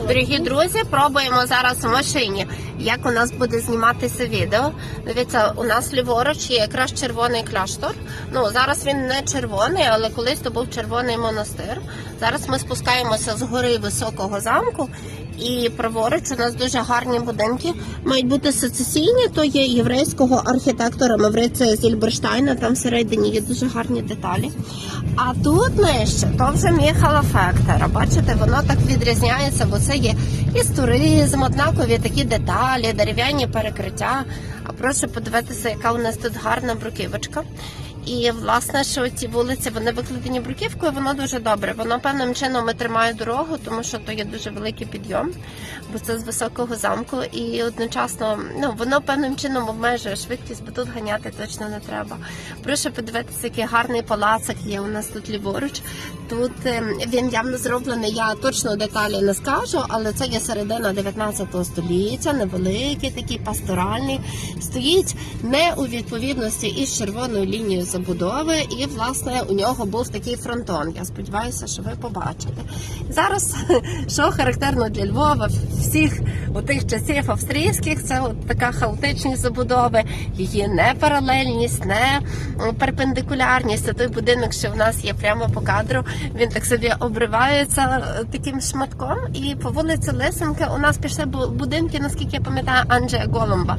Дорогі друзі, пробуємо зараз в машині, як у нас буде зніматися відео. Дивіться, у нас ліворуч є якраз червоний кляштор. Ну зараз він не червоний, але колись то був червоний монастир. Зараз ми спускаємося з гори високого замку. І праворуч у нас дуже гарні будинки. Мають бути сецесійні, то є єврейського архітектора Мавриця Зільберштайна. Там всередині є дуже гарні деталі. А тут нижче, то вже Міхала Фектора. Бачите, воно так відрізняється, бо це є історизм, однакові такі деталі, дерев'яні перекриття. А прошу подивитися, яка у нас тут гарна бруківочка. І власне, що ці вулиці вони викладені бруківкою, воно дуже добре. Воно певним чином тримає дорогу, тому що то є дуже великий підйом, бо це з високого замку, і одночасно ну воно певним чином обмежує швидкість, бо тут ганяти точно не треба. Прошу подивитися, який гарний палацик є у нас тут ліворуч. Тут ем, він явно зроблений. Я точно деталі не скажу, але це є середина 19 століття, невеликий, такий пасторальний. Стоїть не у відповідності із червоною лінією забудови, і власне у нього був такий фронтон. Я сподіваюся, що ви побачите. Зараз що характерно для Львова, всіх у тих часів австрійських, це от така хаотичність забудови, її непаралельність, не перпендикулярність. Це той будинок, що в нас є прямо по кадру. Він так собі обривається е, таким шматком. І по вулиці Лисенка у нас пішли будинки, наскільки я пам'ятаю, Анджея Голумба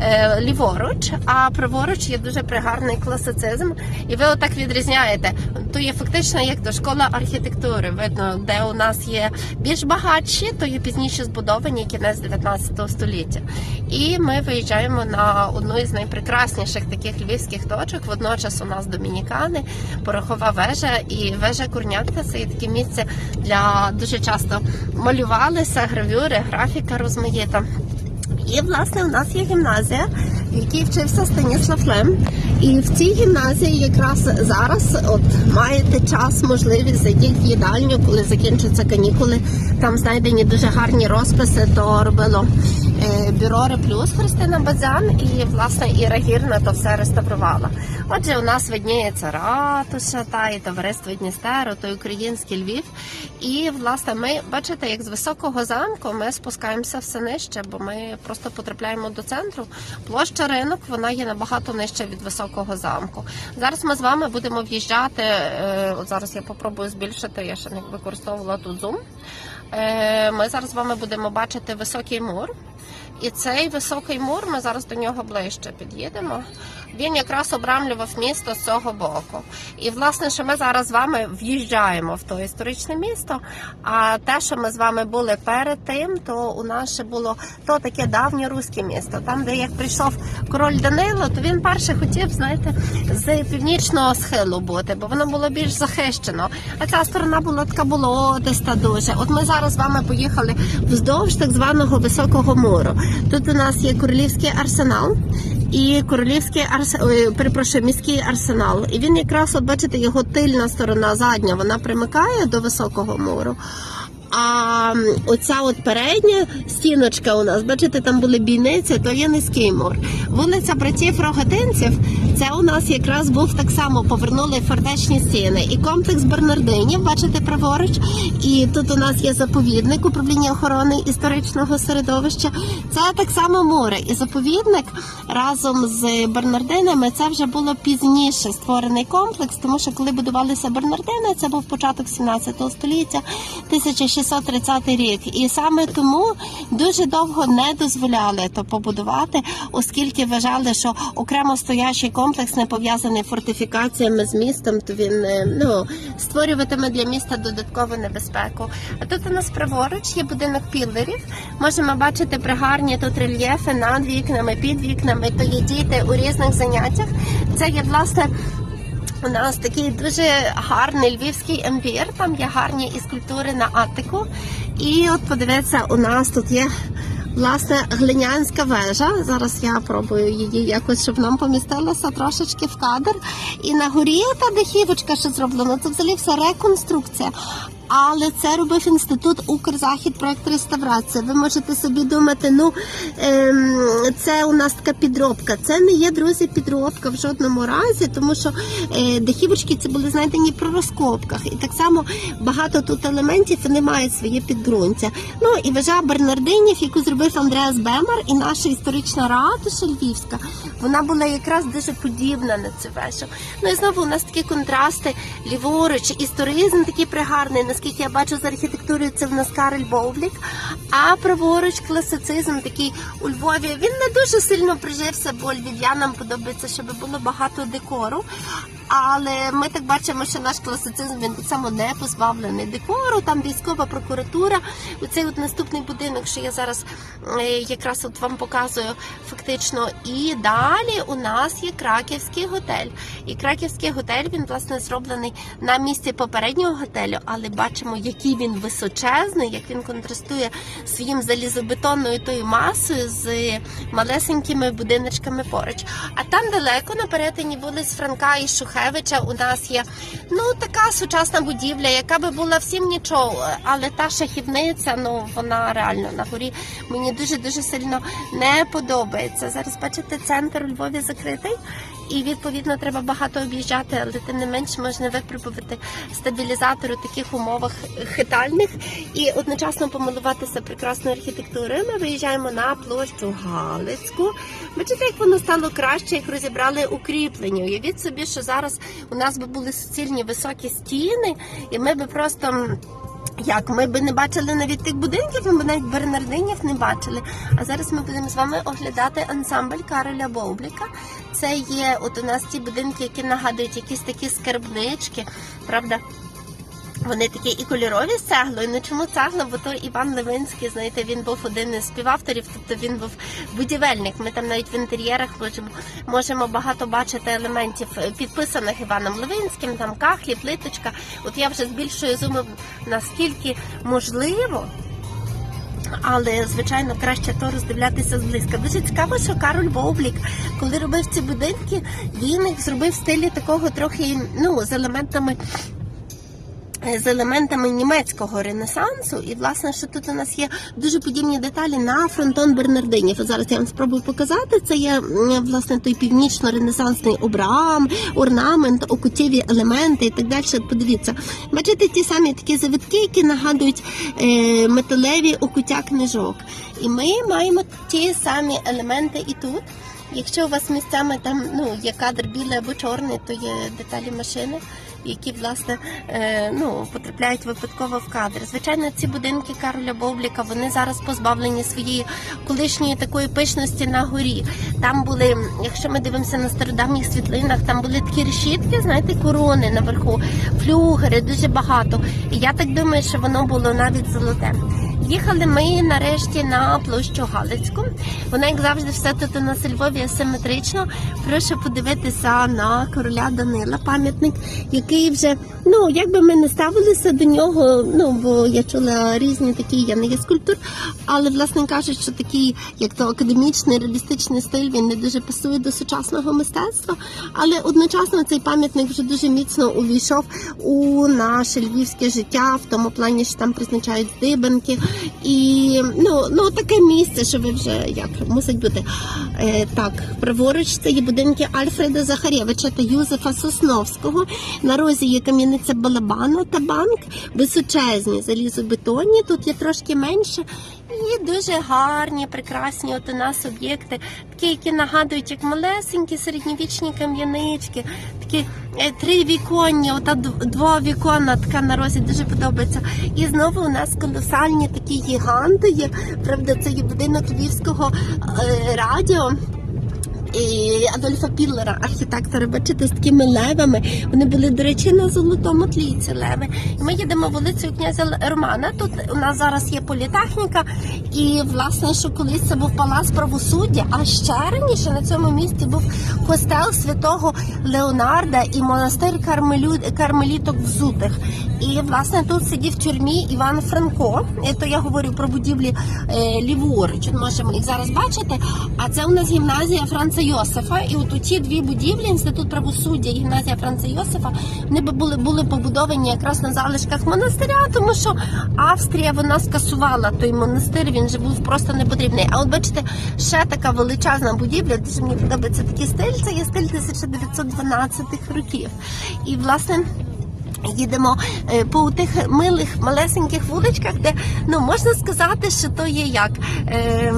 е, ліворуч, а праворуч є дуже пригарний класицизм. І ви отак відрізняєте. То є фактично як то школа архітектури. Видно, де у нас є більш багатші, то є пізніше збудовані кінець 19 століття. І ми виїжджаємо на одну із найпрекрасніших таких львівських точок. Водночас у нас домінікани, порохова вежа і вежа Курнятка. Це є таке місце для дуже часто малювалися гравюри, графіка розмаїта. І власне у нас є гімназія, в якій вчився Станіслав Лем. І в цій гімназії якраз зараз от маєте час, можливість зайдіть в їдальню, коли закінчаться канікули. Там знайдені дуже гарні розписи. То робило бюро Реплюс Христина Бадзян і власне Іра Гірна то все реставрувала. Отже, у нас видніється ратуша та і товариство Дністеру, той український Львів. І власне ми бачите, як з високого замку ми спускаємося все нижче, бо ми просто потрапляємо до центру. Площа ринок вона є набагато нижче від високого замку. Зараз ми з вами будемо в'їжджати. е, От зараз я попробую збільшити. Я ще не використовувала тут зум. Е, Ми зараз з вами будемо бачити високий мур. І цей високий мур, ми зараз до нього ближче під'їдемо. Він якраз обрамлював місто з цього боку. І власне, що ми зараз з вами в'їжджаємо в то історичне місто. А те, що ми з вами були перед тим, то у нас ще було то таке давнє руське місто. Там, де як прийшов король Данило, то він перше хотів, знаєте, з північного схилу бути, бо воно було більш захищено. А ця сторона була така болотиста дуже. От ми зараз з вами поїхали вздовж так званого високого муру. Тут у нас є королівський арсенал. І королівський арсе, перепрошую, міський арсенал. І він якраз, от бачите, його тильна сторона задня, вона примикає до високого муру. А оця от передня стіночка у нас, бачите, там були бійниці, то є низький мур. Вулиця братів Рогатинців, це у нас якраз був так само повернули фортечні стіни. І комплекс Бернардинів, бачите, праворуч. І тут у нас є заповідник управління охорони історичного середовища. Це так само море. І заповідник разом з Бернардинами це вже було пізніше створений комплекс, тому що коли будувалися Бернардини, це був початок 17 століття, 1630 рік. І саме тому дуже довго не дозволяли то побудувати, оскільки вважали, що окремо стоящий комплекс не пов'язаний фортифікаціями з містом, то він е, ну створюватиме для міста додаткову небезпеку. А тут у нас праворуч є будинок пілерів. Можемо бачити пригарні тут рельєфи над вікнами, під вікнами. То є діти у різних заняттях. Це є власне. У нас такий дуже гарний львівський емпір. Там є гарні і скульптури на Атику. І от подивіться, у нас тут є власне глинянська вежа. Зараз я пробую її якось, щоб нам помістилася трошечки в кадр. І на горі та дихівочка, що зроблена, це взагалі все реконструкція. Але це робив інститут Укрзахід проект реставрація. Ви можете собі думати, ну ем, це у нас така підробка. Це не є друзі підробка в жодному разі, тому що е, дахівочки ці були знайдені при розкопках, і так само багато тут елементів вони мають своє підґрунтя. Ну і вежа Бернардинів, яку зробив Андреас Бемер, і наша історична ратуша Львівська, вона була якраз дуже подібна на цю вежу. Ну і знову у нас такі контрасти ліворуч, історизм такий пригарний. Наскільки я бачу з архітектурою, це в нас Карель Бовлік. А праворуч класицизм такий у Львові. Він не дуже сильно прижився, бо львів'янам подобається, щоб було багато декору. Але ми так бачимо, що наш класицизм він так само не позбавлений декору. Там військова прокуратура. Оцей от наступний будинок, що я зараз е, якраз от вам показую фактично. І далі у нас є краківський готель. І краківський готель він власне зроблений на місці попереднього готелю, але бачимо, який він височезний, як він контрастує своїм залізобетонною тою масою з малесенькими будиночками поруч. А там далеко на перетині вулиць Франка і Шухевича у нас є ну така сучасна будівля, яка би була всім нічого, але та шахівниця, ну вона реально на горі мені дуже дуже сильно не подобається. Зараз бачите, центр у Львові закритий. І відповідно треба багато об'їжджати, але тим не менш можна випробувати стабілізатор у таких умовах хитальних і одночасно помилуватися прекрасною архітектурою. Ми виїжджаємо на площу Галицьку. Бачите, як воно стало краще, як розібрали укріплення. Уявіть собі, що зараз у нас би були суцільні високі стіни, і ми би просто. Як ми би не бачили навіть тих будинків, ми б навіть Бернардинів не бачили. А зараз ми будемо з вами оглядати ансамбль Кароля Бобліка. Це є от у нас ті будинки, які нагадують якісь такі скарбнички, правда? Вони такі і кольорові з цеглою. Ну чому цегла? Бо то Іван Левинський, знаєте, він був один із співавторів, тобто він був будівельник. Ми там навіть в інтер'єрах можемо, можемо багато бачити елементів е, підписаних Іваном Левинським, там кахлі, плиточка. От я вже збільшую зуми наскільки можливо. Але звичайно краще то роздивлятися зблизька. Дуже цікаво, що Кароль Бовблік, коли робив ці будинки, він їх зробив в стилі такого трохи ну з елементами з елементами німецького ренесансу, і власне, що тут у нас є дуже подібні деталі на фронтон Бернардинів. Зараз я вам спробую показати. Це є власне той північно-ренесансний обрам, орнамент, окутєві елементи і так далі. Подивіться, бачите ті самі такі завитки, які нагадують е, металеві окуття книжок. І ми маємо ті самі елементи і тут. Якщо у вас місцями там ну є кадр білий або чорний, то є деталі машини, які власне е, ну потрапляють випадково в кадр. Звичайно, ці будинки Кароля Бовліка вони зараз позбавлені своєї колишньої такої пишності на горі. Там були, якщо ми дивимося на стародавніх світлинах, там були такі решітки, знаєте, корони наверху, флюгери, дуже багато. І я так думаю, що воно було навіть золоте. Їхали ми нарешті на площу Галицьку. Вона, як завжди, все тут у нас асиметрично. Прошу подивитися на короля Данила, пам'ятник, який вже, ну як би ми не ставилися до нього, ну бо я чула різні такі, я не є скульптор, але власне кажуть, що такий, як то академічний реалістичний стиль, він не дуже пасує до сучасного мистецтва. Але одночасно цей пам'ятник вже дуже міцно увійшов у наше львівське життя, в тому плані, що там призначають здибанки. І ну, ну таке місце, що ви вже як мусить бути. Е, так, праворуч це є будинки Альфреда Захарєвича та Юзефа Сосновського. На розі є кам'яниця Балабана та банк, височезні залізобетонні. Тут є трошки менше. Дуже гарні, прекрасні от у нас об'єкти, такі, які нагадують як малесенькі середньовічні кам'янички, такі е, тривіконні, ота дв- двовіконна така на розі дуже подобається. І знову у нас колосальні такі гіганти є. Правда, це є будинок львівського е, радіо. Адольфа Піллера, архітектора, бачите, з такими левами. Вони були, до речі, на золотому тлі ці леви. І ми їдемо вулицею князя Романа. Тут у нас зараз є політехніка, і власне, що колись це був палац правосуддя. А ще раніше на цьому місці був костел святого Леонарда і монастир Кармелю... кармеліток взутих. І власне тут сидів в тюрмі Іван Франко. То я говорю про будівлі е, ліворуч. Можемо їх зараз бачити. А це у нас гімназія Франца Йосифа, і от у ті дві будівлі, інститут правосуддя і гімназія Франца Йосифа, вони були, були побудовані якраз на залишках монастиря, тому що Австрія вона скасувала той монастир, він же був просто не потрібний. А от бачите, ще така величезна будівля, дуже мені подобається такий стиль, це є стиль 1912 років. І власне. Їдемо е, по тих милих малесеньких вуличках, де ну можна сказати, що то є як е,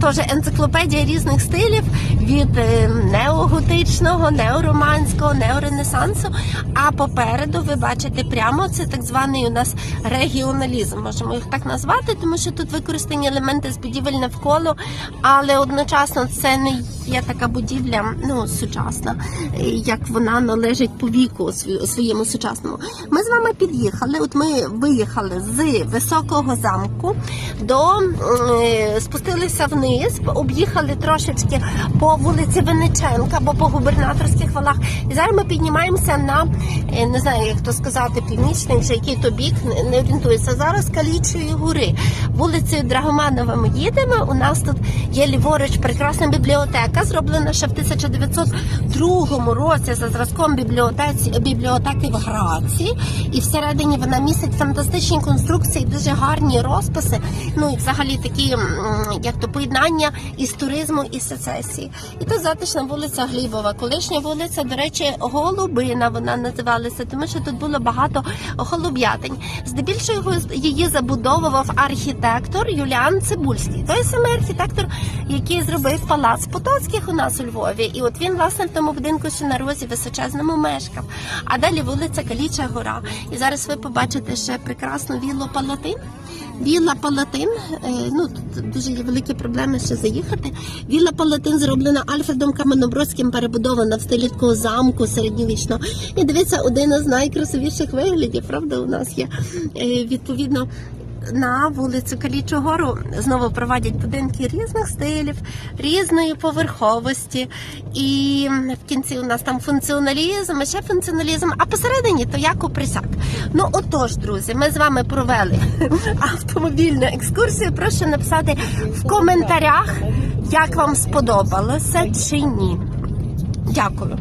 теж енциклопедія різних стилів від е, неоготичного, неороманського, неоренесансу. А попереду ви бачите прямо це так званий у нас регіоналізм. Можемо їх так назвати, тому що тут використані елементи з будівель навколо, але одночасно це не є така будівля, ну сучасна, е, як вона належить по віку своєму сучасному. Ми з вами під'їхали. От ми виїхали з високого замку до е, спустилися вниз, об'їхали трошечки по вулиці Вениченка або по губернаторських валах. І зараз ми піднімаємося на е, не знаю, як то сказати, північний чи який то бік, не- не орієнтуюся. Зараз Калічої гори. Вулицею Драгоманова ми їдемо. У нас тут є ліворуч прекрасна бібліотека, зроблена ще в 1902 році за зразком бібліотеці бібліотеки в Граці. І всередині вона містить фантастичні конструкції, дуже гарні розписи. Ну і взагалі такі, як то поєднання із туризму і сецесії. І тут затишна вулиця Глібова. Колишня вулиця, до речі, Голубина вона називалася, тому що тут було багато голуб'ятень. Здебільшого її забудовував архітектор Юліан Цибульський. Той самий архітектор, який зробив палац Потоцьких у нас у Львові. І от він, власне, в тому будинку, що на розі височезному мешкав. А далі вулиця Каліча Гора. І зараз ви побачите ще прекрасну віллу Палатин. Вілла Палатин, е, ну тут дуже є великі проблеми ще заїхати. Вілла Палатин зроблена Альфредом Каменобродським, перебудована в стилі такого замку середньовічного. І дивіться, один із найкрасивіших виглядів, правда, у нас є Е, відповідно. На вулицю Калічу Гору знову проводять будинки різних стилів, різної поверховості. І в кінці у нас там функціоналізм, ще функціоналізм, а посередині то як присяк. Ну отож, друзі, ми з вами провели автомобільну екскурсію. Прошу написати в коментарях, як вам сподобалося чи ні. Дякую.